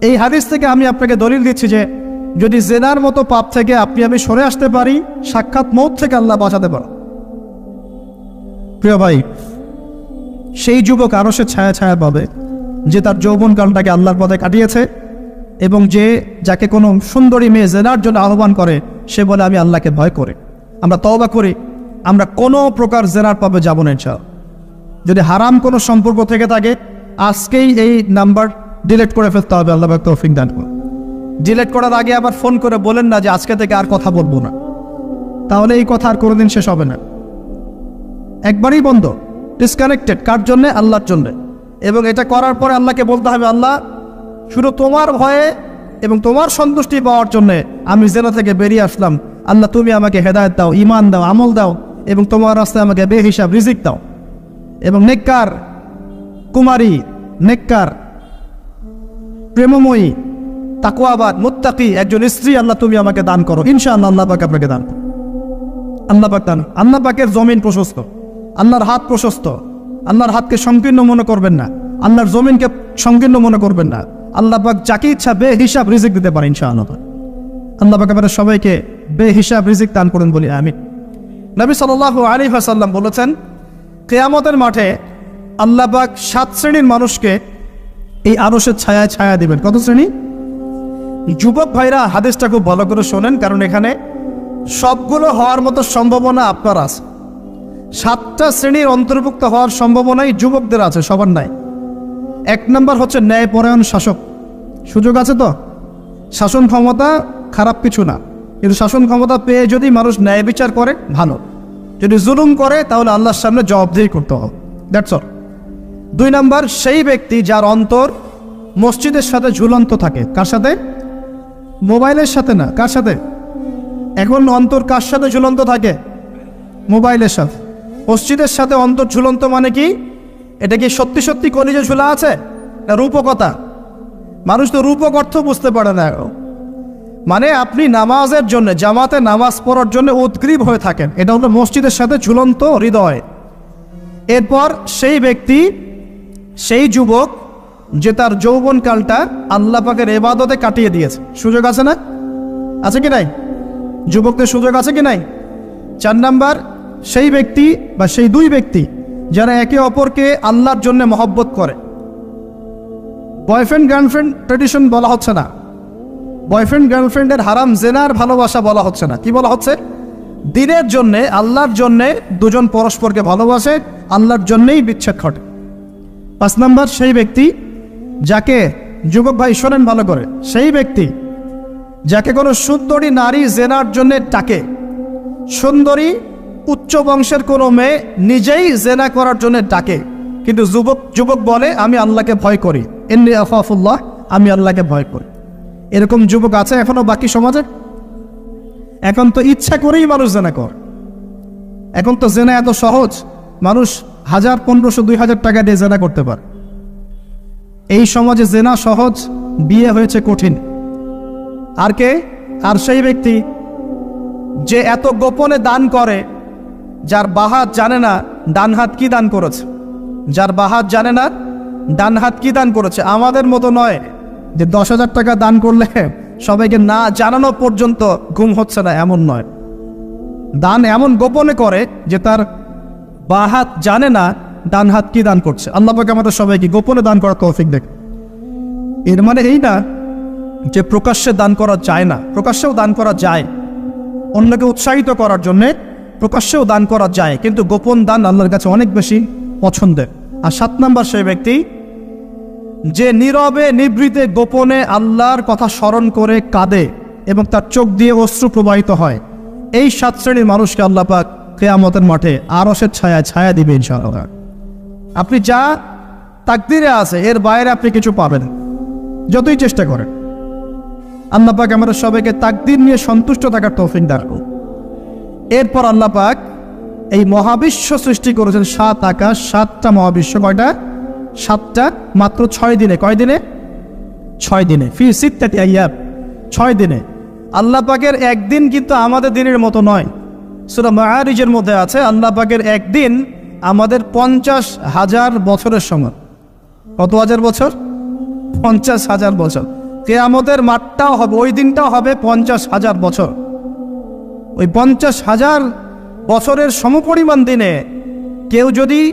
এই হাদিস থেকে আমি আপনাকে দলিল দিচ্ছি যে, যদি জেনার মতো পাপ থেকে আপনি আমি সরে আসতে পারি, সাক্ষাৎ মৌত থেকে আল্লাহ বাঁচাতে পারো। প্রিয় ভাই, সেই যুবক আরও সে ছায়া ছায়া পাবে, যে তার যৌবন যৌবনকালটাকে আল্লাহর পথে কাটিয়েছে এবং যে যাকে কোনো সুন্দরী মেয়ে জেনার জন্য আহ্বান করে, সে বলে, আমি আল্লাহকে ভয় করি। আমরা তওবা করি। আমরা কোনো প্রকার জেনার পাবে যাব না যদি হারাম কোনো সম্পর্ক থেকে থাকে, আজকেই এই নাম্বার ডিলিট করে ফেলতে হবে, আল্লাহ তৌফিক দান করুন। ডিলিট করার আগে আবার ফোন করে বলেন না যে আজকে থেকে আর কথা বলব না। তাহলে এই কথা আর কোনোদিন শেষ হবে না। একবারই বন্ধ ডিসকানেক্টেড কার জন্যে? আল্লাহর জন্যে। এবং এটা করার পরে আল্লাহকে বলতে হবে, আল্লাহ, শুধু তোমার ভয়ে এবং তোমার সন্তুষ্টি পাওয়ার জন্যে আমি জেলা থেকে বেরিয়ে আসলাম। আল্লাহ, তুমি আমাকে হেদায়ত দাও ইমান দাও, আমল দাও এবং তোমার রাস্তায় আমাকে বেহিসাব, রিজিক দাও। এবং নেককার কুমারী, নেককার প্রেমময়ী তাকুয়াবাদ মুত্তাকি একজন স্ত্রী, আল্লাহ তুমি আমাকে দান করো। ইনশাআল্লাহ আল্লাহ আপনাকে দান করো আল্লাহ পাক দান আল্লাহ পাকের জমিন প্রশস্ত। আল্লাহর হাত প্রশস্ত। আল্লাহর হাতকে সংকীর্ণ মনে করবেন না। আল্লাহর জমিনকে সংকীর্ণ মনে করবেন না। আল্লাহ পাক যাকে ইচ্ছা বে হিসাব রিজিক দিতে পারে ইনশাআল্লাহ। আল্লাহ পাক সবাইকে বে হিসাব রিজিক দান করুন বলি আমি নবী সাল্লাল্লাহু আলী হাসাল্লাম বলেছেন, কেয়ামতের মাঠে আল্লাহ পাক সাত শ্রেণির মানুষকে এই আরসের ছায়ায় ছায়া দিবেন। কত শ্রেণি? যুবক ভাইরা, হাদিসটা খুব ভালো করে শোনেন, কারণ এখানে সবগুলো হওয়ার মতো সম্ভাবনা আপনার আছে। সাতটা শ্রেণির অন্তর্ভুক্ত হওয়ার সম্ভাবনাই যুবকদের আছে, সবার নাই। এক নম্বর হচ্ছে ন্যায়পরায়ণ শাসক। সুযোগ আছে তো? শাসন ক্ষমতা খারাপ কিছু না। কিন্তু শাসন ক্ষমতা পেয়ে যদি মানুষ ন্যায় বিচার করে, ভালো। যদি জুলুম করে, তাহলে আল্লাহর সামনে জবাবদিহি করতে হবে। দ্যাটস অল দুই নাম্বার, সেই ব্যক্তি যার অন্তর মসজিদের সাথে ঝুলন্ত থাকে। কার সাথে? মোবাইলের সাথে না, কার সাথে? এখন অন্তর কার সাথে ঝুলন্ত থাকে? মোবাইলের সাথে। মসজিদের সাথে অন্তর ঝুলন্ত মানে কি? এটা কি সত্যি সত্যি কলিজে ঝুলা আছে? না রূপকতা? মানুষ তো রূপক অর্থ বুঝতে পারে না এখন। মানে আপনি নামাজের জন্য, জামাতে নামাজ পড়ার জন্য উদ্গ্রীব হয়ে থাকেন। এটা হলো মসজিদের সাথে ঝুলন্ত হৃদয়। এরপর সেই ব্যক্তি সেই যুবক যে তার যৌবনকালটা আল্লাহ পাকের এবাদতে কাটিয়ে দিয়েছে। সুযোগ আছে না? আছে কি নাই? যুবকদের সুযোগ আছে কি নাই? চার নাম্বার, সেই ব্যক্তি বা সেই দুই ব্যক্তি যারা একে অপরকে আল্লাহর জন্য মহব্বত করে। বয়ফ্রেন্ড, গার্লফ্রেন্ড ট্রেডিশন বলা হচ্ছে না। বয়ফ্রেন্ড, গার্লফ্রেন্ডের হারাম জেনার ভালোবাসা বলা হচ্ছে না। কি বলা হচ্ছে? দিনের জন্যে, আল্লাহর জন্যে দুজন পরস্পরকে ভালোবাসে, আল্লাহর জন্যেই বিচ্ছেদ ঘটে। পাঁচ নাম্বার, সেই ব্যক্তি যাকে যুবক ভাই শোনেন ভালো করে, সেই ব্যক্তি যাকে কোনো সুন্দরী নারী জেনার জন্য ডাকে, সুন্দরী উচ্চ বংশের কোনো মেয়ে নিজেই জেনা করার জন্য ডাকে। কিন্তু যুবক যুবক বলে, আমি আল্লাহকে ভয় করি। এমনি আফাফুল্লাহ, আমি আল্লাহকে ভয় করি। এরকম যুবক আছে এখনও বাকি সমাজে? এখন তো ইচ্ছা করেই মানুষ জেনা কর। এখন তো জেনা এত সহজ। মানুষ হাজার পনেরোশো, দুই হাজার টাকা দিয়ে জেনা করতে পারে। এই সমাজে জেনা সহজ, বিয়ে হয়েছে কঠিন। আর কে? আর সেই ব্যক্তি যে এত গোপনে দান করে, যার বাহাত জানে না ডান হাত কি দান করেছে। যার বাহাত জানে না ডান হাত কি দান করেছে। আমাদের মতো নয় যে দশ হাজার টাকা দান করলে সবাইকে না জানানো পর্যন্ত ঘুম হচ্ছে না, এমন নয়। দান এমন গোপনে করে যে তার বাঁ হাত জানে না, ডান হাত কি দান করছে? আল্লাহ পাকে আমাদের সবাইকে গোপনে দান করার তৌফিক দেখ। এর মানে এই না যে প্রকাশ্যে দান করা যায় না, প্রকাশ্যেও দান করা যায়। অন্যকে উৎসাহিত করার জন্যে প্রকাশ্যেও দান করা যায়, কিন্তু গোপন দান আল্লাহর কাছে অনেক বেশি পছন্দের। আর সাত নাম্বার সেই ব্যক্তি, যে নীরবে নিবৃতে গোপনে আল্লাহর কথা স্মরণ করে কাঁদে এবং তার চোখ দিয়ে অশ্রু প্রবাহিত হয়। এই সাত শ্রেণির মানুষকে আল্লাহ পাক কেয়ামতের মাঠে আরসের ছায়া ছায়া দিবে ইনশাআল্লাহ। আপনি যা তাকদিরে আছে, এর বাইরে আপনি কিছু পাবেন যতই চেষ্টা করেন। আল্লাহ পাক আমাদের সবাইকে তাকদির নিয়ে সন্তুষ্ট থাকার তৌফিক করুন। এরপর আল্লাহ পাক এই মহাবিশ্ব সৃষ্টি করেছেন সাত আকাশ, সাতটা মহাবিশ্ব, কয়টা? সাতটা, মাত্র ছয় দিনে, কয় দিনে? ছয় দিনে। ফি সিত্তাতি আইয়াব ছয় দিনে। আল্লাহ পাকের একদিন কিন্তু আমাদের দিনের মতো নয়। সুরা মায়ারিজের মধ্যে আছে, আল্লাহ পাকের একদিন আমাদের পঞ্চাশ হাজার বছরের সমান কত হাজার বছর? পঞ্চাশ হাজার বছর। কেয়ামতের মাঠটাও হবে, ওই দিনটাও হবে পঞ্চাশ হাজার বছর। ওই পঞ্চাশ হাজার বছরের সমপরিমাণ দিনে কেউ যদি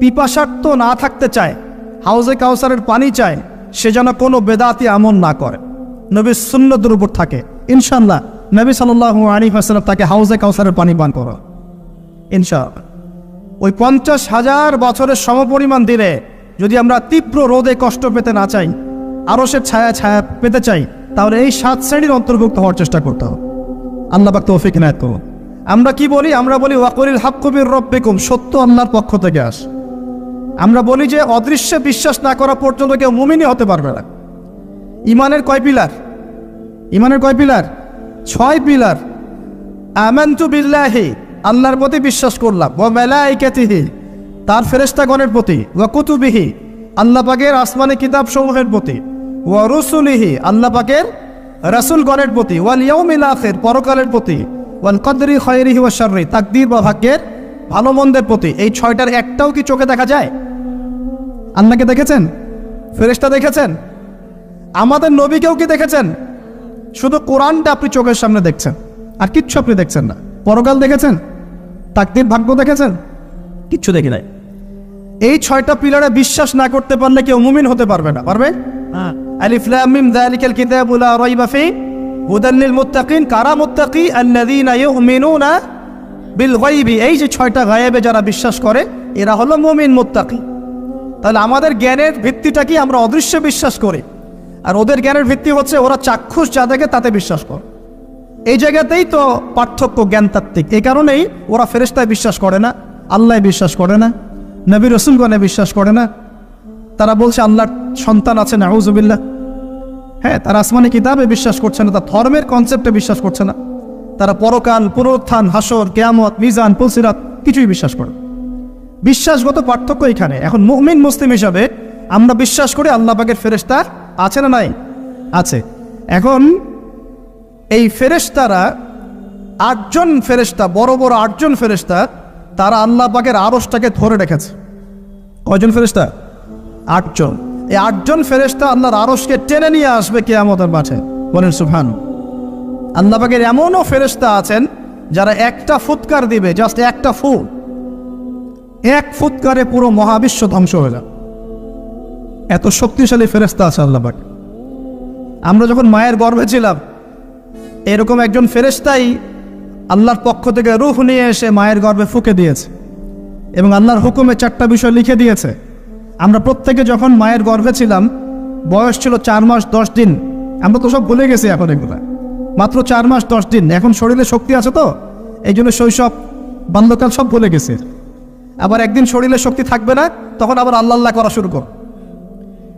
পিপাসার্থ না থাকতে চায়, হাউজে কাউসারের পানি চায়, সে যেন কোনো বেদাতি আমল না করে। নবীর সুন্নতের উপর থাকে। ইনশাল্লাহ নবী সাল্লাহ আলী হাসলাম তাকে হাউজে কাউসারের পানি পান করো। ইনশাআল্লাহ। ওই পঞ্চাশ হাজার বছরের সমপরিমাণ দিলে যদি আমরা তীব্র রোদে কষ্ট পেতে না চাই আরও সে ছায়া ছায়া পেতে চাই, তাহলে এই সাত শ্রেণির অন্তর্ভুক্ত হওয়ার চেষ্টা করতে হবে। আল্লাহ পাক তৌফিক নায়ত করুন। আমরা কি বলি? আমরা বলি ওয়াকরিল হাক কবির রব্বিকুম সত্য আল্লাহর পক্ষ থেকে আস। আমরা বলি যে, অদৃশ্যে বিশ্বাস না করা পর্যন্ত কেউ মুমিনই হতে পারবে না। ইমানের কয় পিলার? ইমানের কয় পিলার? ছয় পিলার। আমান্তু বিল্লাহি, আল্লাহর প্রতি বিশ্বাস করলাম। ও মেলাইকাতিহি, তার ফেরেস্তাগণের প্রতি। ও কুতুবিহি, আল্লাহ পাকের আসমানি কিতাব সমূহের প্রতি। ও রসুলিহি, আল্লাহ পাকের রাসুলগণের প্রতি। ওয়াল ইয়ৌমিল আখির, পরকালের প্রতি। ওয়াল কদরি খয়রিহি ওয়া শাররি, তাকদীর বা ভাগ্যের ভালো মন্দের প্রতি। এই ছয়টার একটাও কি চোখে দেখা যায়? আল্লাহকে দেখেছেন? ফেরেশতা দেখেছেন? আমাদের নবীকেও কি দেখেছেন? শুধু কোরআনটা আপনি চোখের সামনে দেখছেন আর কিচ্ছু আপনি দেখছেন না। পরকাল দেখেছেন? তাকদির ভাগ্য দেখেছেন? কিচ্ছু দেখি নাই। এই ছয়টা পিলারে বিশ্বাস না করতে পারলে কেউ মুমিন হতে পারবে না পারবে? আলিফ লাম মিম যালিকাল কিতাবু লা রাইবা ফি। হুদাল মুত্তাকিন কারা মুত্তাকি? আল্লাযীনা ইউমিনুনা বিল গায়বি। এই যে ছয়টা গায়েবে যারা বিশ্বাস করে এরা হলো মুমিন মুত্তাকি। তাহলে আমাদের জ্ঞানের ভিত্তিটা কি? আমরা অদৃশ্য বিশ্বাস করি। আর ওদের জ্ঞানের ভিত্তি হচ্ছে ওরা চাক্ষুষ যা দেখে তাতে বিশ্বাস কর। এই জায়গাতেই তো পার্থক্য জ্ঞানতাত্ত্বিক। এই কারণেই ওরা ফেরেস্তায় বিশ্বাস করে না আল্লাহ বিশ্বাস করে না, নবী রসুলগণে বিশ্বাস করে না। তারা বলছে, আল্লাহর সন্তান আছে না হুজুবিল্লা হ্যাঁ তারা আসমানি কিতাবে বিশ্বাস করছে না, তার ধর্মের কনসেপ্টে বিশ্বাস করছে না। তারা পরকাল, পুনরুত্থান, হাসর, কেয়ামত, মিজান পুলসিরাত কিছুই বিশ্বাস করে বিশ্বাসগত পার্থক্য এখানে। এখন মুমিন, মুসলিম হিসাবে আমরা বিশ্বাস করি আল্লাহ পাকের ফেরেস্তা আছে না নাই? আছে। এখন এই ফেরেশতারা আটজন ফেরেশতা, বড় বড় আটজন ফেরেশতা, তারা আল্লাহ পাকের আরসটাকে ধরে রেখেছে। কয়জন ফেরেশতা? আটজন। এই আটজন ফেরেশতা আল্লাহর আরসকে টেনে নিয়ে আসবে কে কেয়ামতের মাঠে। বলেন সুফান আল্লাহ পাকের এমনও ফেরেশতা আছেন, যারা একটা ফুৎকার দিবে, জাস্ট একটা ফু এক ফুৎকারে পুরো মহাবিশ্ব ধ্বংস হয়ে যাবে। এত শক্তিশালী ফেরেশতা আছে আল্লাহ পাক। আমরা যখন মায়ের গর্ভে ছিলাম, এরকম একজন ফেরেশতাই আল্লাহর পক্ষ থেকে রুহ নিয়ে এসে মায়ের গর্ভে ফুকে দিয়েছে এবং আল্লাহর হুকুমে চারটা বিষয় লিখে দিয়েছে। আমরা প্রত্যেকে যখন মায়ের গর্ভে ছিলাম, বয়স ছিল চার মাস দশ দিন। আমরা তো সব ভুলে গেছি এখন এগুলো। মাত্র চার মাস দশ দিন। এখন শরীরে শক্তি আছে তো? এই জন্য শৈশব, বাল্যকাল সব ভুলে গেছে। আবার একদিন শরীরে শক্তি থাকবে না, তখন আবার আল্লাহ আল্লাহ করা শুরু কর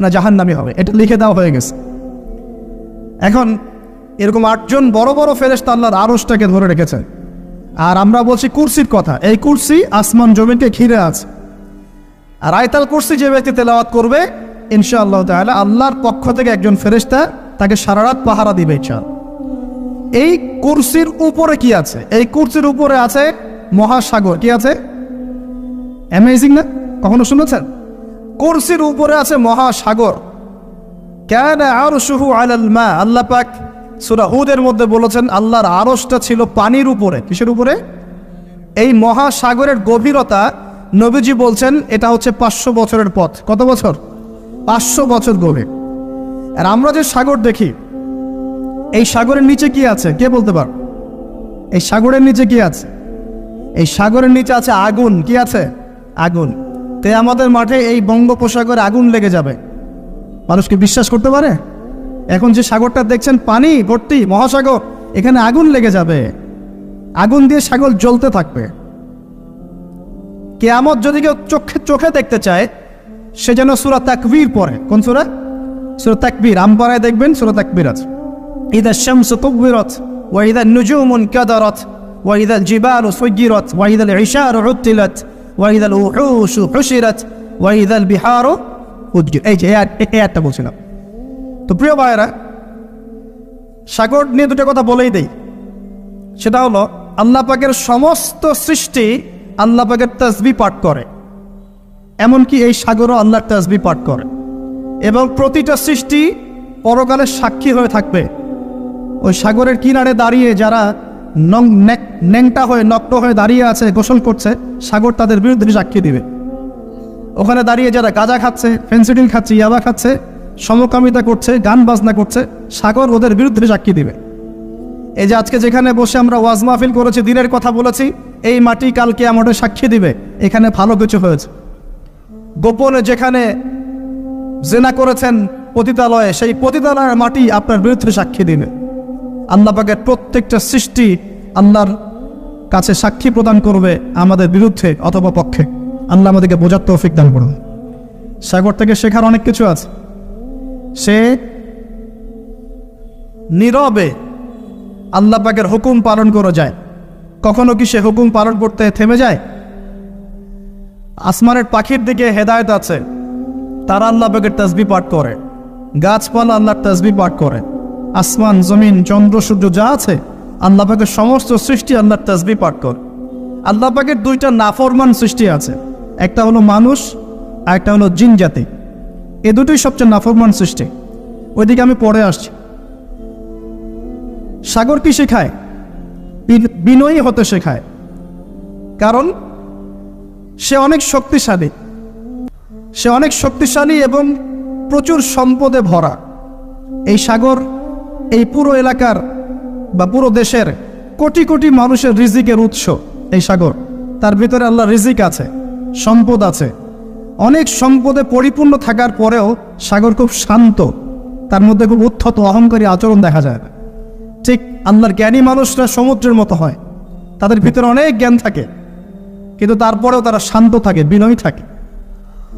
না জাহান্নামি হবে। এটা লিখে দেওয়া হয়ে গেছে। এখন এরকম আটজন বড় বড় ফেরেস্তা আল্লাহর আরসটাকে ধরে রেখেছে। আর আমরা বলছি কুরসির কথা। এই কুরসি আসমান জমিনকে ঘিরে আছে। আর আয়তাল কুরসি যে ব্যক্তি তেলাওয়াত করবে, ইনশাআল্লাহ তাহলে আল্লাহর পক্ষ থেকে একজন ফেরেস্তা তাকে সারা রাত পাহারা দিবে ইচ্ছা এই কুরসির উপরে কি আছে? এই কুরসির উপরে আছে মহাসাগর। কি আছে? অ্যামেজিং না? কখনো শুনেছেন? কুরসির উপরে আছে মহাসাগর। কেন আর শুহু আলাল মা, আল্লাহ পাক সুরা হুদের মধ্যে বলেছেন, আল্লাহর আরসটা ছিল পানির উপরে। কিসের উপরে? এই মহাসাগরের গভীরতা নবীজি বলছেন, এটা হচ্ছে পাঁচশো বছরের পথ। কত বছর? পাঁচশো বছর গভীর। আর আমরা যে সাগর দেখি, এই সাগরের নিচে কি আছে? কে বলতে পার এই সাগরের নিচে কি আছে? এই সাগরের নিচে আছে আগুন। কি আছে? আগুন। আমাদের মাঠে এই বঙ্গোপসাগরে আগুন লেগে যাবে। মানুষকে বিশ্বাস করতে পারে? এখন যে সাগরটা দেখছেন, পানি, ভর্তি, মহাসাগর, এখানে আগুন লেগে যাবে। আগুন দিয়ে সাগর জ্বলতে থাকবে। কেয়ামত যদি কেউ চোখে চোখে দেখতে চায়, সে যেন সুরা তাকবীর পরে কোন সুরা? সুরা তাকবীর। আমপাড়ায় দেখবেন সুরা তাকবীর আছে। ইদা শামসু কুব্বিরত ওয়াইদা নুজুম কাদারত ওয়াইদা জিবাল সুজিরত ওয়াইদা ইশার উত্তিলত। ওয়াইদা উহুশ হুশিরত ওয়াইদা বিহার উজ্জির এই যে একটা বলছিলাম। তো প্রিয় ভাইয়েরা, সাগর নিয়ে দুটো কথা বলেই দেই। সেটা হলো, আল্লাহ পাকের সমস্ত সৃষ্টি আল্লাহ পাকের তসবি পাঠ করে। এমনকি এই সাগরও আল্লাহর তসবি পাঠ করে। এবং প্রতিটা সৃষ্টি পরকালে সাক্ষী হয়ে থাকবে। ওই সাগরের কিনারে দাঁড়িয়ে যারা ন্যাংটা হয়ে নগ্ন হয়ে দাঁড়িয়ে আছে, গোসল করছে, সাগর তাদের বিরুদ্ধে সাক্ষী দিবে। ওখানে দাঁড়িয়ে যারা গাঁজা খাচ্ছে ফেন্সিডিল খাচ্ছে, ইয়াবা খাচ্ছে, সমকামিতা করছে, গান বাজনা করছে, সাগর ওদের বিরুদ্ধে সাক্ষী দিবে। এই যে আজকে যেখানে বসে আমরা ওয়াজ মাহফিল করেছি, দিনের কথা বলেছি, এই মাটি কালকে আমাদের সাক্ষী দিবে। এখানে ভালো কিছু হয়েছে। গোপনে যেখানে জেনা করেছেন পতিতালয়ে, সেই পতিতালয়ের মাটি আপনার বিরুদ্ধে সাক্ষী দিবে। আল্লাহ পাকের প্রত্যেকটা সৃষ্টি আল্লাহর কাছে সাক্ষী প্রদান করবে আমাদের বিরুদ্ধে অথবা পক্ষে। আল্লাহ আমাদেরকে বোঝার তৌফিক দান করুন। সাগর থেকে শেখার অনেক কিছু আছে। সে নীরবে আল্লাহ পাকের হুকুম পালন করা যায়। কখনো কি সে হুকুম পালন করতে থেমে যায়? আসমানের পাখির দিকে হেদায়ত আছে। তারা আল্লাহ পাকের তসবি পাঠ করে। গাছপালা আল্লাহর তসবি পাঠ করে। আসমান, জমিন, চন্দ্র, সূর্য যা আছে, আল্লাহ সমস্ত সৃষ্টি আল্লাহর তসবি পাঠ করে। আল্লাহ পাকের দুইটা নাফরমান সৃষ্টি আছে, একটা হলো মানুষ, আর একটা হলো জিন জাতি। এ দুটোই সবচেয়ে নাফরমান সৃষ্টি। ওইদিকে আমি পরে আসছি। সাগর কি শেখায়? বিনয়ী হতে শেখায়। কারণ, সে অনেক শক্তিশালী। সে অনেক শক্তিশালী এবং প্রচুর সম্পদে ভরা। এই সাগর এই পুরো এলাকার বা পুরো দেশের কোটি কোটি মানুষের রিজিকের উৎস এই সাগর। তার ভিতরে আল্লাহ রিজিক আছে, সম্পদ আছে। অনেক সম্পদে পরিপূর্ণ থাকার পরেও সাগর খুব শান্ত, তার মধ্যে খুব উত্থত অহংকারী আচরণ দেখা যায় না। ঠিক আল্লাহর জ্ঞানী মানুষরা সমুদ্রের মতো হয়, তাদের ভিতরে অনেক জ্ঞান থাকে, কিন্তু তারপরেও তারা শান্ত থাকে, বিনয়ী থাকে।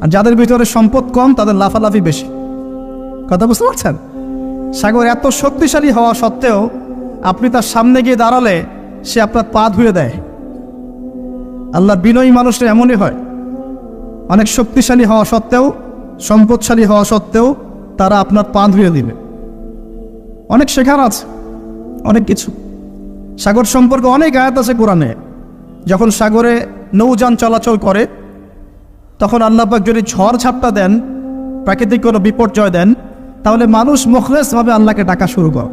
আর যাদের ভিতরে সম্পদ কম, তাদের লাফালাফি বেশি। কথা বুঝতে পারছেন? সাগর এত শক্তিশালী হওয়া সত্ত্বেও আপনি তার সামনে গিয়ে দাঁড়ালে সে আপনার পা ধুয়ে দেয়। আল্লাহ বিনয়ী মানুষরা এমনই হয়। অনেক শক্তিশালী হওয়া সত্ত্বেও, সম্পদশালী হওয়া সত্ত্বেও তারা আপনার পা ধুয়ে দিবে। অনেক শেখার আছে, অনেক কিছু। সাগর সম্পর্কে অনেক আয়াত আছে কোরআনে। যখন সাগরে নৌযান চলাচল করে, তখন আল্লাপাক যদি ঝড় ঝাপটা দেন, প্রাকৃতিক কোনো বিপর্যয় দেন তাহলে মানুষ মুখলেসভাবে আল্লাহকে ডাকা শুরু করে।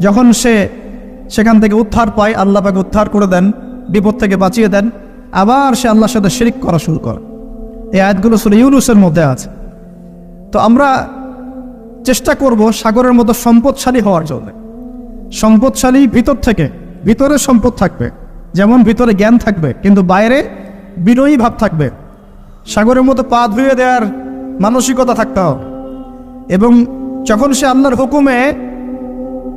যখন সে সেখান থেকে উদ্ধার পায় আল্লাপাকে উদ্ধার করে দেন, বিপদ থেকে বাঁচিয়ে দেন, আবার সে আল্লাহর সাথে শিরিক করা শুরু করে। এই আয়াতগুলো শুধু ইউনুসের মধ্যে আছে। তো আমরা চেষ্টা করব সাগরের মতো সম্পদশালী হওয়ার জন্য। সম্পদশালী ভিতর থেকে, ভিতরে সম্পদ থাকবে, যেমন ভিতরে জ্ঞান থাকবে, কিন্তু বাইরে বিনয়ী ভাব থাকবে। সাগরের মতো পা ধুয়ে দেওয়ার মানসিকতা থাকতে হবে। এবং যখন সে আল্লাহর হুকুমে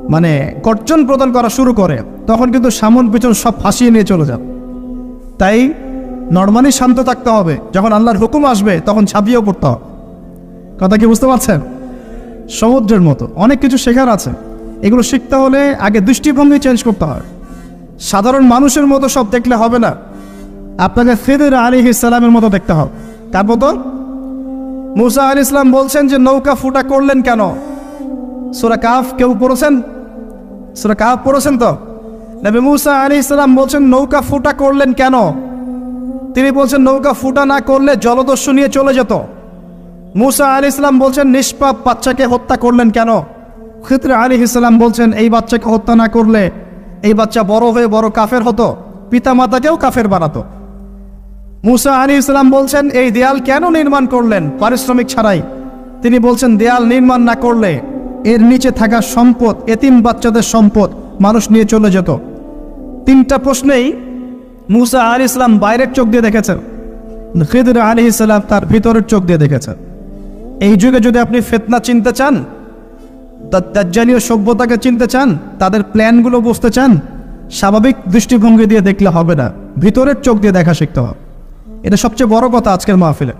মানে গর্জন প্রদান করা শুরু করে, তখন কিন্তু সামন পিছন সব ফাঁসিয়ে নিয়ে চলে যাবে তাই নর্মালি শান্ত থাকতে হবে। যখন আল্লাহর হুকুম আসবে, তখন ছাপিয়েও পড়তে হবে। কথা কি বুঝতে পারছেন? সমুদ্রের মতো। অনেক কিছু শেখার আছে। এগুলো শিখতে হলে আগে দৃষ্টিভঙ্গি চেঞ্জ করতে হয়। সাধারণ মানুষের মতো সব দেখলে হবে না। আপনাকে ফেদের আলী ইসলামের মতো দেখতে হবে। তার মতো মুসা আলী ইসলাম বলছেন যে নৌকা ফুটা করলেন কেন? সুরা কাফ কেউ পড়েছেন? সুরা কাফ পড়েছেন তো? নবী মুসা আলী ইসলাম বলছেন, নৌকা ফুটা করলেন কেন? তিনি বলছেন, নৌকা ফুটা না করলে জলদস্যু নিয়ে চলে যেত। মুসা আলী ইসলাম বলছেন, নিষ্পাপ বাচ্চাকে হত্যা করলেন কেন? খিত্রে আলী ইসলাম বলছেন, এই বাচ্চাকে হত্যা না করলে এই বাচ্চা বড় হয়ে বড় কাফের হতো। পিতা মাতাকেও কাফের বানাতো। মুসা আলী ইসলাম বলছেন, এই দেয়াল কেন নির্মাণ করলেন পারিশ্রমিক ছাড়াই? তিনি বলছেন, দেয়াল নির্মাণ না করলে এর নিচে থাকা সম্পদ, এতিম বাচ্চাদের সম্পদ মানুষ নিয়ে চলে যেত। তিনটা প্রশ্নেই মুসা আলী ইসলাম বাইরের চোখ দিয়ে দেখেছেন, খিদর আলী ইসলাম তার ভিতরের চোখ দিয়ে দেখেছেন। এই যুগে যদি আপনি ফেতনা চিনতে চান দাজ্জালীয় সভ্যতাকে চিনতে চান, তাদের প্ল্যানগুলো বুঝতে চান, স্বাভাবিক দৃষ্টিভঙ্গি দিয়ে দেখলে হবে না। ভিতরের চোখ দিয়ে দেখা শিখতে হবে। এটা সবচেয়ে বড় কথা আজকের মাহফিলে।